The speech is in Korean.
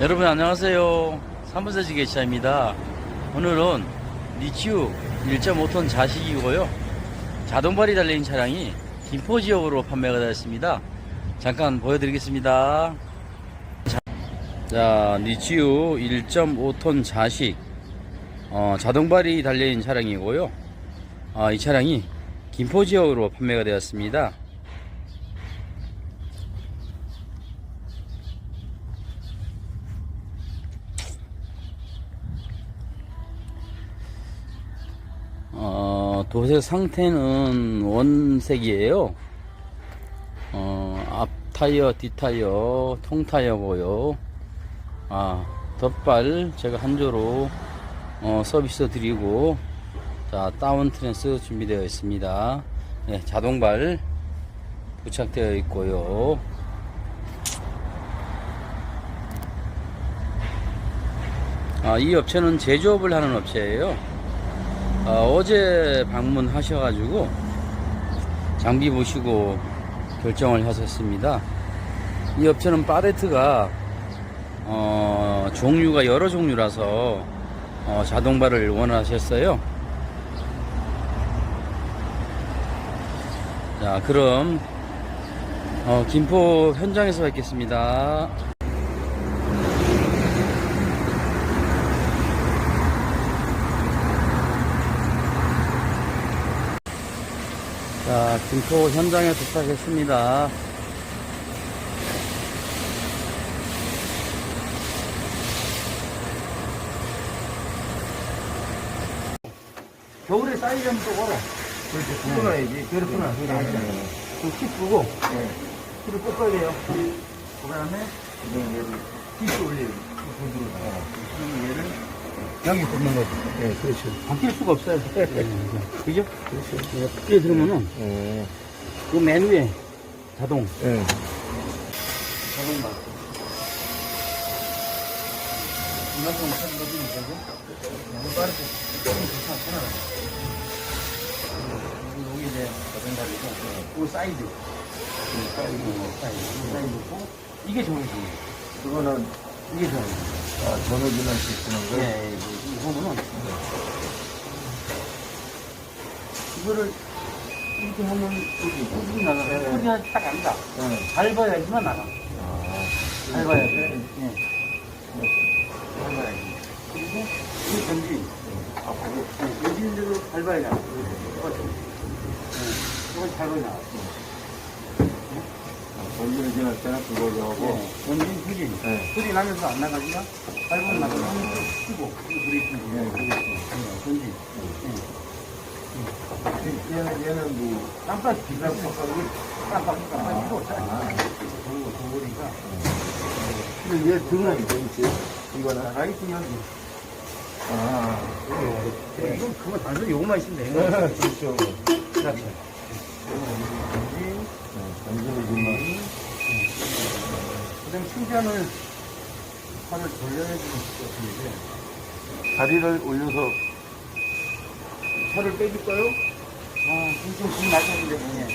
여러분 안녕하세요. 사무사지 게시자입니다. 오늘은 리치우 1.5톤 자식이고요. 자동발이 달린 차량이 김포 지역으로 판매가 되었습니다. 잠깐 보여드리겠습니다. 자, 자 리치우 1.5톤 자식 어, 자동발이 달린 차량이고요. 아, 이 차량이 김포 지역으로 판매가 되었습니다. 어, 도색 상태는 원색이에요. 어, 앞 타이어, 뒷 타이어, 통 타이어고요. 아, 덧발 제가 한 조로 어, 서비스 드리고 자, 다운 트랜스 준비되어 있습니다. 네, 자동발 부착되어 있고요. 아, 이 업체는 제조업을 하는 업체예요. 어, 제 방문하셔가지고 장비 보시고 결정을 하셨습니다. 이 업체는 파레트가 어, 종류가 여러 종류라서 어, 자동발을 원하셨어요. 자, 그럼 어, 김포 현장에서 뵙겠습니다. 자, 김포 현장에 도착했습니다. 겨울에 한번 또 걸어. 그렇지, 풀어놔야지. 그렇구나. 네. 키 끄고, 네. 키를 꺾어야 돼요. 그 다음에 네, 얘를 키를 올려요. 어. 그러면 얘를 여기 붙는 거지. 네, 그렇죠. 바뀔 수가 없어요. 그죠? 그렇죠. 크게 들으면은, 네. 그맨 위에 자동. 네. 자동 바 이만큼 천 거지, 이거? 너무 빠르게. 조금 좋다, 편하다. 여기 이제 자동 발이고, 그 사이드. 그 사이드, 사이드. 사이드고, 이게 정해지. 그거는, 이게 정해지. 아, 전원주는 시스템인 거. 예, 이거 보면은, 이거를 이렇게 하면, 여기, 소리 나가. 소리가 딱안 나. 네. 밟아야지만 나가. 아, 밟아야지. 예. 밟아야지. 그리고 이 전지. 예, 여기 있는 대로 밟아야 나. 똑같이. 예. 이걸 밟아야 나. 전기를 지날 때는 그걸로 하고. 예. 전지 후진. 네. 소리 나면서 안 나가지만 밟으면 나가고 하면 끄고. 이거 브레이크. 네, 브레이크. 예, 전지. 예. 얘는, 얘는 뭐, 깜빡이 비싼 거. 깜빡이 깜빡이 필요 없잖아. 아. 그리고 도보니까. 근데 얘 등은 있지. 이거는. 여기. 아, 네. 이건 그거 단순히 요거만 있으면 되는 네, 거야. 그렇죠. 그렇죠. 지만. 그다음 충전을 팔을 돌려야 되는 것같은데 다리를 올려서 팔을 빼줄까요? 아, 지금 좀 낮았는데 뭐냐.